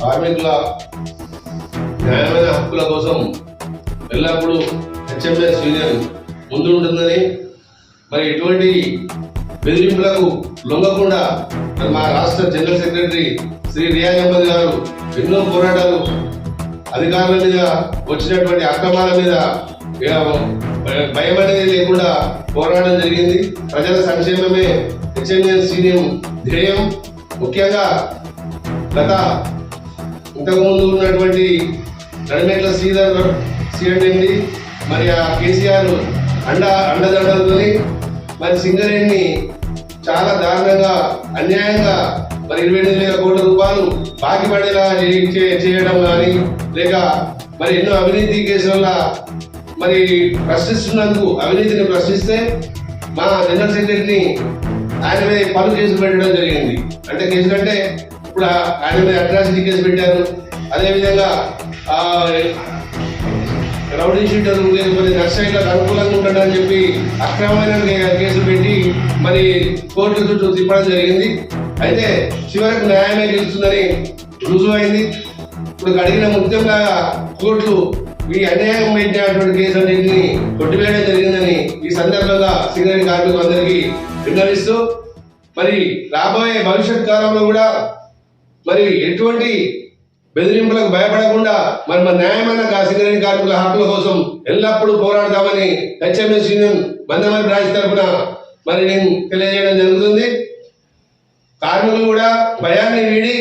కార్మికుల న్యాయమైన హక్కుల కోసం ఎల్లప్పుడూ హెచ్ఎంఎస్ యూనియన్ ముందుంటుందని మరి ఎటువంటి బెదిరింపులకు లొంగకుండా మరి మా రాష్ట్ర జనరల్ సెక్రటరీ శ్రీ రియాజ్ అహ్మద్ గారు ఎన్నో పోరాటాలు అధికారుల మీద వచ్చినటువంటి అక్రమాల మీద భయం అనేది లేకుండా పోరాటం జరిగింది. ప్రజల సంక్షేమమే హెచ్ఎంఎస్ సీనియం ధ్యేయం. ముఖ్యంగా గత ఇంతకుముందు ఉన్నటువంటి నడిమెట్ల శ్రీధర్ సిఎండి మరి ఆ కేసీఆర్ అండ అండదండలతోని మరి సింగరేణిని చాలా దారుణంగా అన్యాయంగా మరి ఇరవై ఎనిమిది వేల కోట్ల రూపాయలు బాకీ పడేలా చేయడం కానీ లేక మరి ఎన్నో అవినీతి కేసుల మరి ప్రశ్నిస్తున్నందుకు అవినీతిని ప్రశ్నిస్తే మా జనరల్ సెక్రటరీని ఆయన పలు కేసులు పెట్టడం జరిగింది. అంటే కేసులు అంటే ఇప్పుడు ఆయన మీద అట్రాసిటీ కేసు పెట్టారు. అదేవిధంగా ఆ, రౌడీ షీటర్ లేకపోతే నక్సైట్లకు అనుకూలంగా ఉంటాడని చెప్పి అక్రమమైన కేసులు పెట్టి మరి కోర్టుల చుట్టూ తిప్పడం జరిగింది. అయితే చివరకు న్యాయమే గెలుస్తుందని రుజువైంది. ఇప్పుడు అడిగిన ముఖ్యంగా కోర్టులు ఈ అన్యాయం పెట్టినటువంటి కేసులన్నింటినీ కొట్టివేయడం జరిగిందని ఈ సందర్భంగా సింగరేణి కార్మికులందరికీ విన్నవిస్తూ మరి రాబోయే భవిష్యత్ కాలంలో కూడా మరి ఎటువంటి బెదిరింపులకు భయపడకుండా మరి మన న్యాయమైన కాసిగరేణ కార్మికుల హక్కుల కోసం ఎల్లప్పుడూ పోరాడతామని హెచ్ఎంఎస్ యూనియన్ బంధమని బ్రాంచ్ తరఫున మరి నేను తెలియజేయడం జరుగుతుంది. కార్మికులు కూడా భయాన్ని వీడి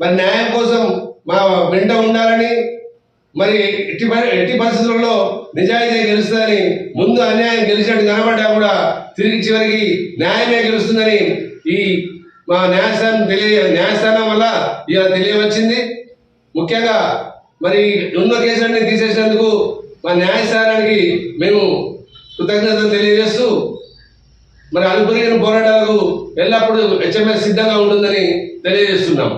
మరి న్యాయం కోసం మా వెంట ఉండాలని మరి ఎట్టి ఎట్టి పరిస్థితుల్లో నిజాయితీ గెలుస్తుందని ముందు అన్యాయం గెలిచినట్టు కనబడ్డా కూడా తిరిగి చివరికి న్యాయమే గెలుస్తుందని ఈ మా న్యాయస్థానం తెలియ న్యాయస్థానం ఇలా తెలియవచ్చింది. ముఖ్యంగా మరి ఉన్న కేసులన్నీ తీసేసినందుకు మా న్యాయస్థానానికి మేము కృతజ్ఞతలు తెలియజేస్తూ మరి అలుపురిగిన పోరాటాలకు ఎల్లప్పుడూ హెచ్ఎంఎస్ సిద్ధంగా ఉంటుందని తెలియజేస్తున్నాం.